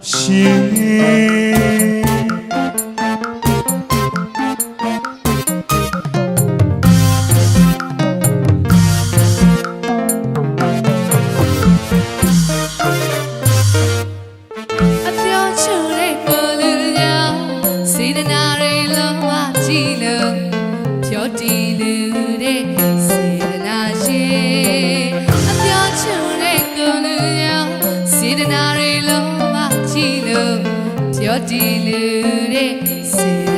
하시니 dilüresin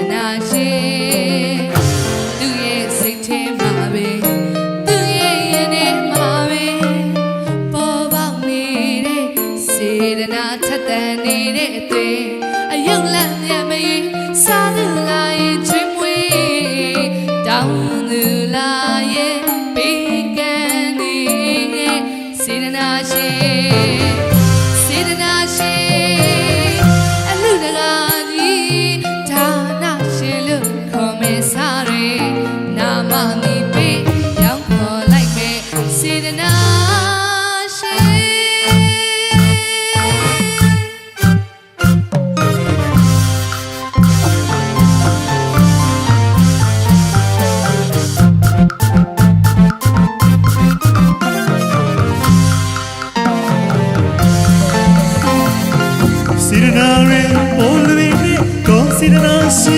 오늘의 오늘의 거슬러 나시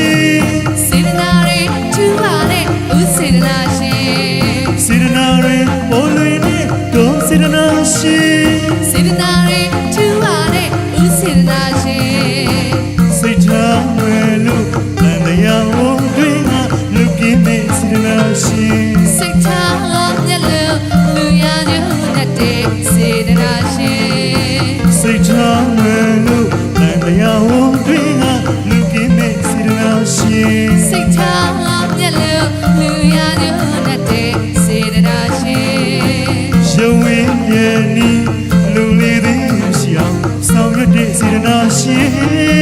ငါရှင်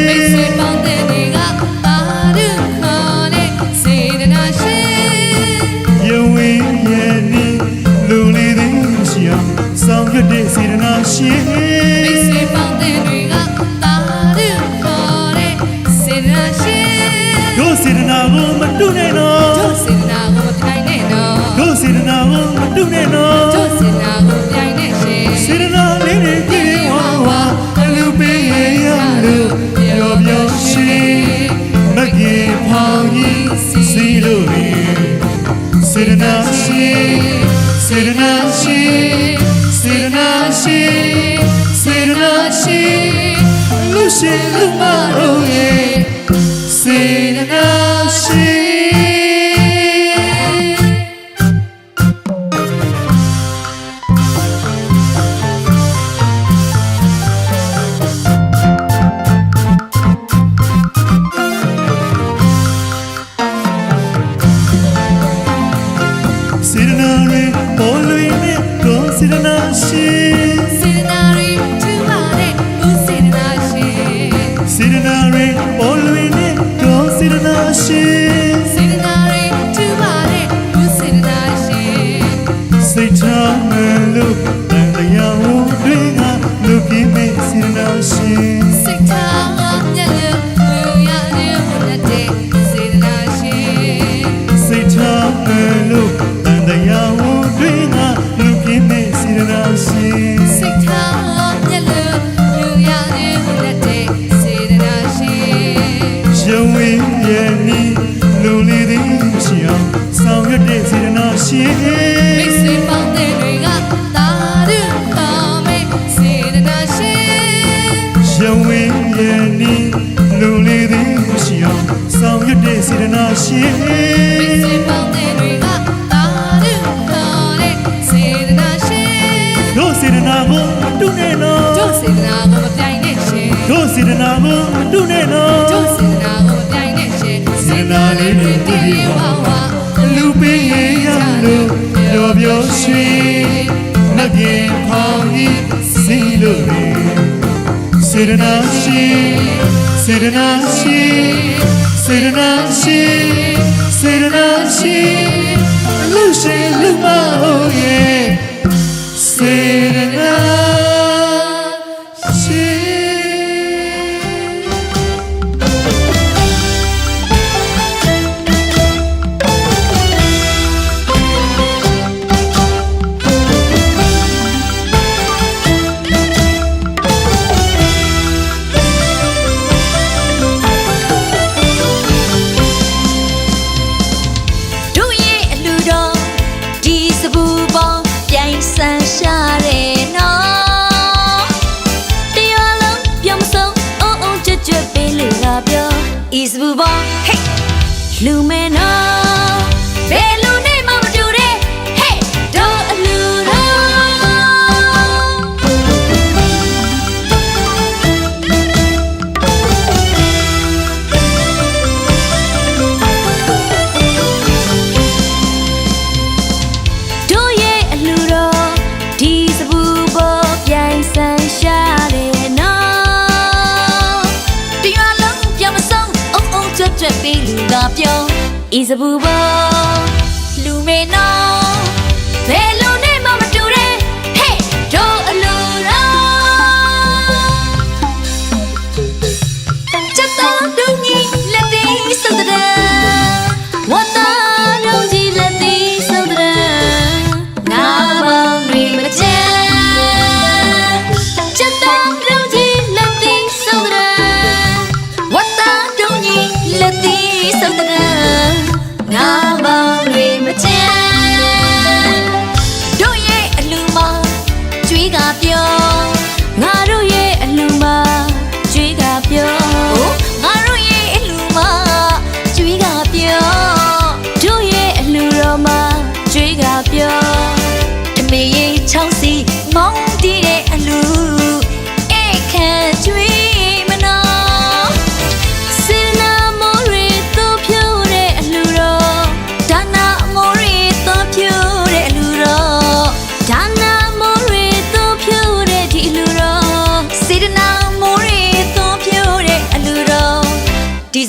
မိတ်ဆွေပေါင်းတဲ့နေကပါရုခေါ်နေစေတနာရှင်ယဝင်းရဲ့နီလူလေးတဲ့ရှင်အောင်ဆောင်ရွက်တဲ့စေတနာရှင်မိတ်ဆွေပေါင်းတဲ့နေကပါရုခေါ်နေစေတနာရှင်တို့စေတနာကိုမတူနိုင်တော့ Ruma 心。 လို့ရွှေနှပြေဖောင်းဤစီလို့စေရနာရှိစေရနာရှိစေရနာရှိစေရနာရှိလှူရှင်လှူမဟုတ်ရဲ့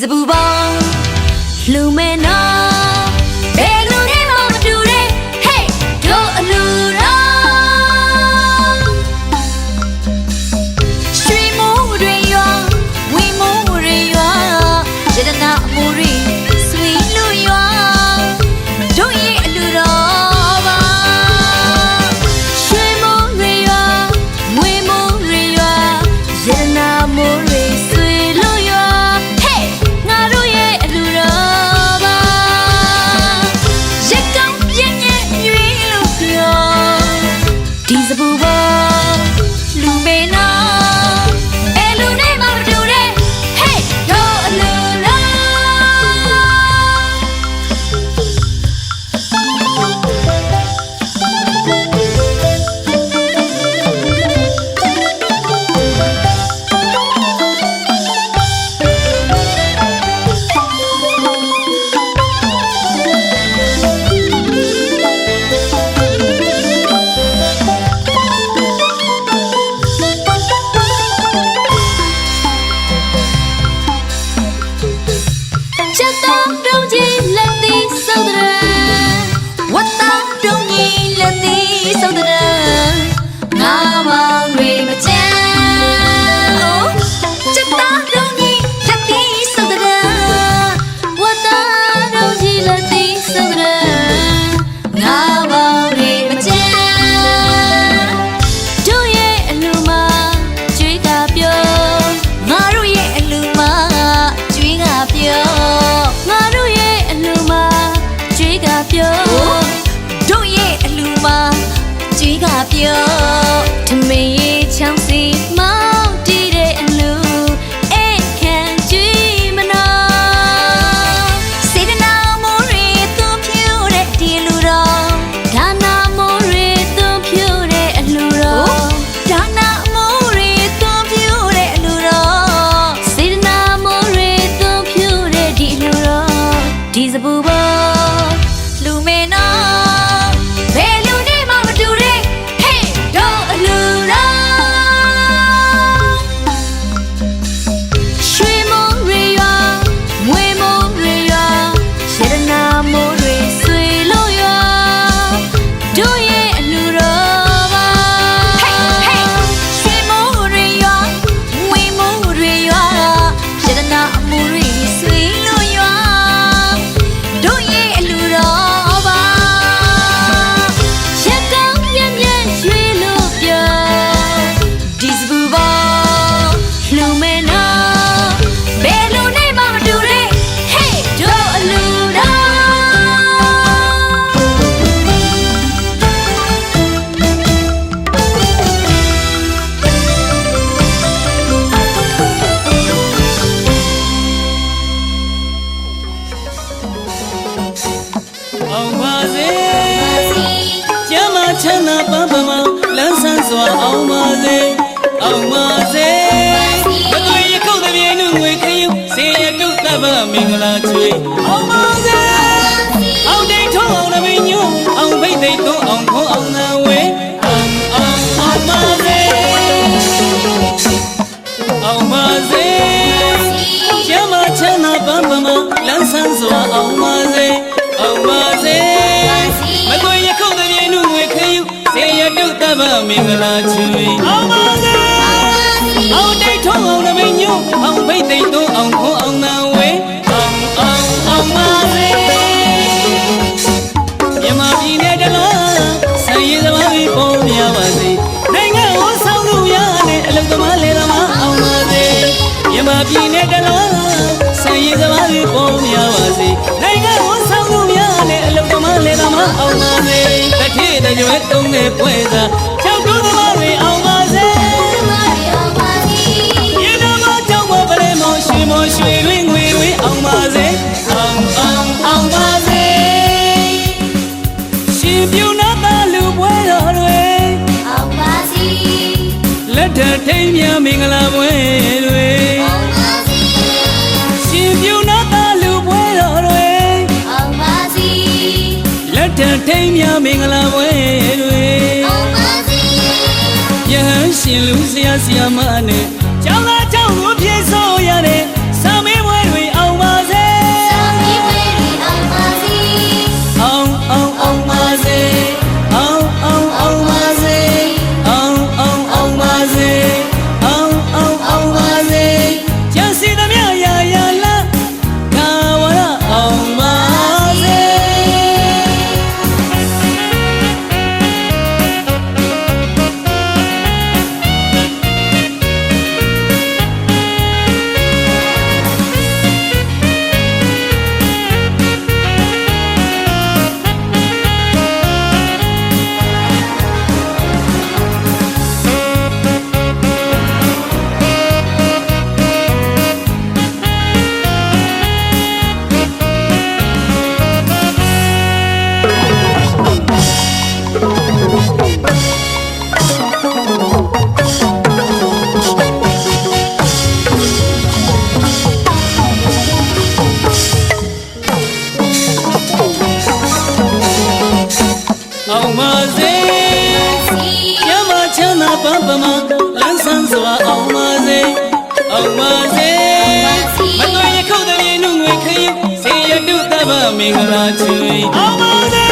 Reservoir 有 ဗမင်္ဂလာချွေအောင်ပါစေအောင်တိတ်ထုံးအောင်နမင်းညွအောင်ဖိတ်သိတ်သွန်းအောင်ခွန်အောင်နာဝဲအောင်အောင်အောင်ပါစေအောင်ပါစေကျမ်းမချမ်းသာပန်းပမလန်းဆန်းစွာအောင်ပါစေအောင်ပါစေမကွေရခုတ်တဲ့ပြေနုငွေခယူစေရတုတဗမင်္ဂလာချွေအောင်ပါစေအောင်တိတ်ထုံးအောင်နမိတ်ညွန့်အောင်ဖိတ်သိမ့်သွန်းအောင်ခွန်အောင်နံ မြမပြည်နယ်တလားဆံရည်သမားပြီးပေါ်များပါစေနိုင်ငံဝန်ဆောင်သူရနဲ့အလုံသမားလေသမားအောင်ပါစေတစ်ထည့်တဲ့ရွယ်တုံးတဲ့ပွဲသာချောက်တူးသမားတွေအောင်ပါစေရေနမကြောင့်မပလဲမောရွှေမောရွှေရင်းငွေရင်းအောင်ပါစေအောင်အောင်အောင်ပါစေရှင်ပြူနာတာလူပွဲတော်တွေလက်ထထိန်မြမင်္ဂလာပွဲတွေ ထထိန်မြမင်္ဂလာပွဲတွေယဟန်ရှင်လူဆရာဆရာမနဲ့ ပန်းပမလန်းဆန်းစွာအောင်ပါစေအောင်ပါစေမတော်ရခုတ်တဲ့မြေနုငွေခရင်စေရတုတဗမင်္ဂလာချွေအောင်ပါစေ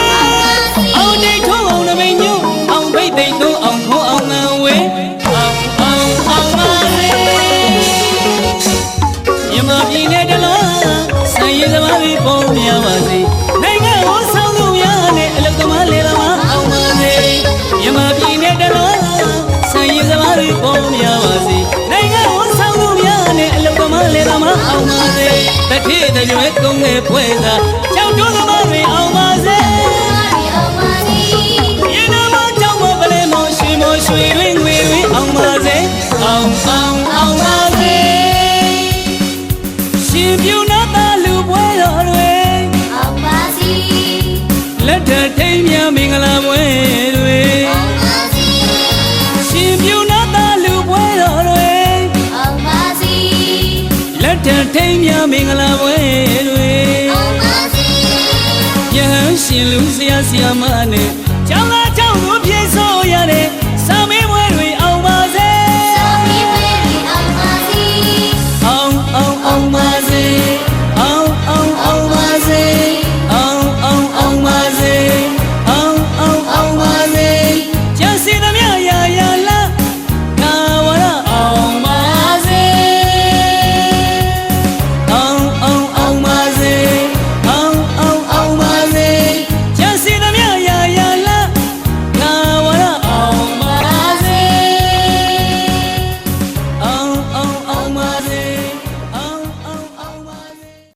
တတိတရွယ်ကုန်းနဲ့ပွဲသာကြောက်တွန်းသမားတွေအောင်ပါစေရေနမကြောင့်မပလဲမောရွှေမောရွှေရင်းငွေရင်းအောင်ပါစေအောင်အောင်အောင်ပါစေရှင်ပြူနာတာလူပွဲတော်တွေလက်ထထိန်မြမင်္ဂလာပွဲတွေ လက်ထထိန်မြမင်္ဂလာပွဲတွေယဟန်ရှင်လူဆရာဆရာမနဲ့ကျောင်းသား